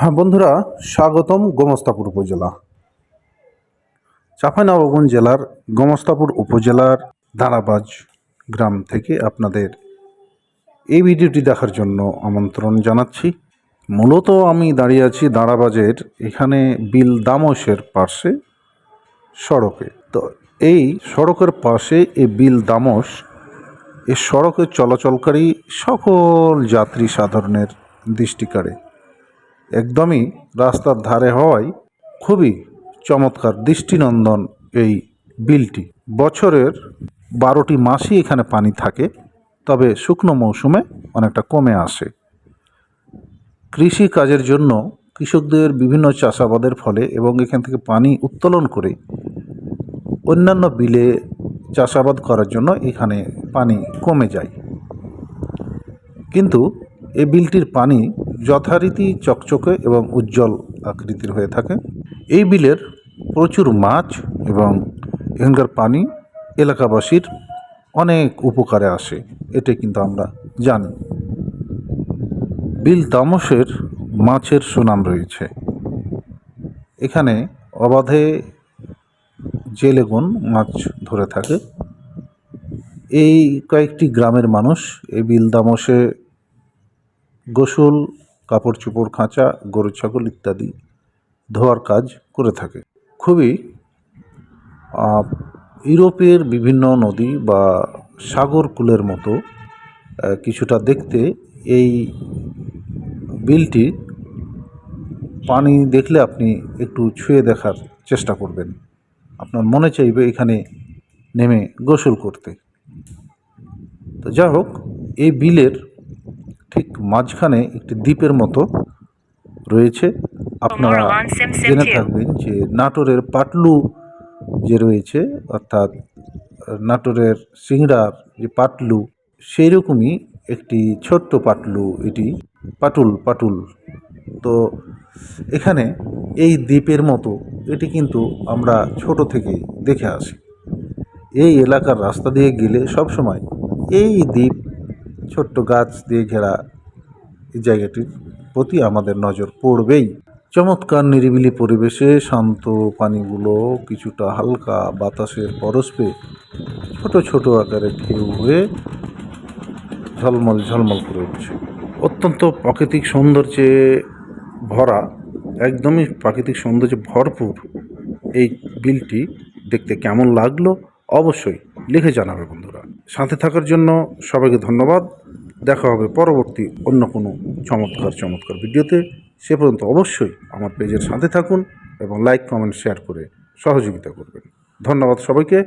হ্যাঁ বন্ধুরা, স্বাগতম গোমস্তাপুর উপজেলা। চাঁপাইনবাবগঞ্জ জেলার গোমস্তাপুর উপজেলার দাঁড়াবাজ গ্রাম থেকে আপনাদের এই ভিডিওটি দেখার জন্য আমন্ত্রণ জানাচ্ছি। মূলত আমি দাঁড়িয়ে আছি দাঁড়াবাজের এখানে বিল দামসের পাশে সড়কে। তো এই সড়কের পাশে এই বিল দামস, এই সড়কে চলাচলকারী সকল যাত্রী সাধারণের দৃষ্টি কাড়ে একদমই রাস্তার ধারে হওয়ায় খুবই চমৎকার দৃষ্টিনন্দন এই বিলটি। বছরের বারোটি মাসই এখানে পানি থাকে, তবে শুকনো মৌসুমে অনেকটা কমে আসে। কৃষি কাজের জন্য কৃষকদের বিভিন্ন চাষাবাদের ফলে এবং এখান থেকে পানি উত্তোলন করে অন্যান্য বিলে চাষাবাদ করার জন্য এখানে পানি কমে যায়। কিন্তু এই বিলটির পানি যথারীতি চকচকে এবং উজ্জ্বল আকৃতির হয়ে থাকে। এই বিলের প্রচুর মাছ এবং এখানকার পানি এলাকাবাসীর অনেক উপকারে আসে, এটা কিন্তু আমরা জানি। বিল তামসের মাছের সুনাম রয়েছে। এখানে অবাধে জেলেগুন মাছ ধরে থাকে। এই কয়েকটি গ্রামের মানুষ এই বিল দামসে গোসল কাপড় চোপড় খাঁচা, গরু ছাগল ইত্যাদি ধোয়ার কাজ করে থাকে। খুবই ইউরোপের বিভিন্ন নদী বা সাগর কূলের মতো কিছুটা দেখতে এই বিলটি পানি দেখলে আপনি একটু ছুঁয়ে দেখার চেষ্টা করবেন। আপনার মনে চাইবে এখানে নেমে গোসল করতে। তো যা হোক, এই বিলের ঠিক মাঝখানে একটি দ্বীপের মতো রয়েছে। আপনারা জেনে থাকবেন যে নাটোরের পাটলু যে রয়েছে অর্থাৎ নাটোরের সিংড়ার যে পাটলু সেই রকমই একটি ছোট্ট পাটলু এটি পাটুল পাটুল। তো এখানে এই দ্বীপের মতো এটি কিন্তু আমরা ছোট থেকে দেখে আসি। এই এলাকার রাস্তা দিয়ে গেলে সব সময় এই দ্বীপ ছোট্ট গাছ দিয়ে ঘেরা এই জায়গাটির প্রতি আমাদের নজর পড়বেই। চমৎকার নিরিবিলি পরিবেশে শান্ত পানিগুলো কিছুটা হালকা বাতাসের পরশ পেয়ে ছোট ছোট আকারে ঢেউ হয়ে ঝলমল ঝলমল করে উঠছে। অত্যন্ত প্রাকৃতিক সৌন্দর্যে ভরা, একদমই প্রাকৃতিক সৌন্দর্যে ভরপুর এই বিলটি দেখতে কেমন লাগল অবশ্যই লিখে জানাবে বন্ধুরা। সাথে থাকার জন্য সবাইকে ধন্যবাদ। দেখা হবে পরবর্তী অন্য কোনো চমৎকার চমৎকার ভিডিওতে। সে পর্যন্ত অবশ্যই আমার পেজের সাথে থাকুন এবং লাইক কমেন্ট শেয়ার করে সহযোগিতা করবেন। ধন্যবাদ সবাইকে।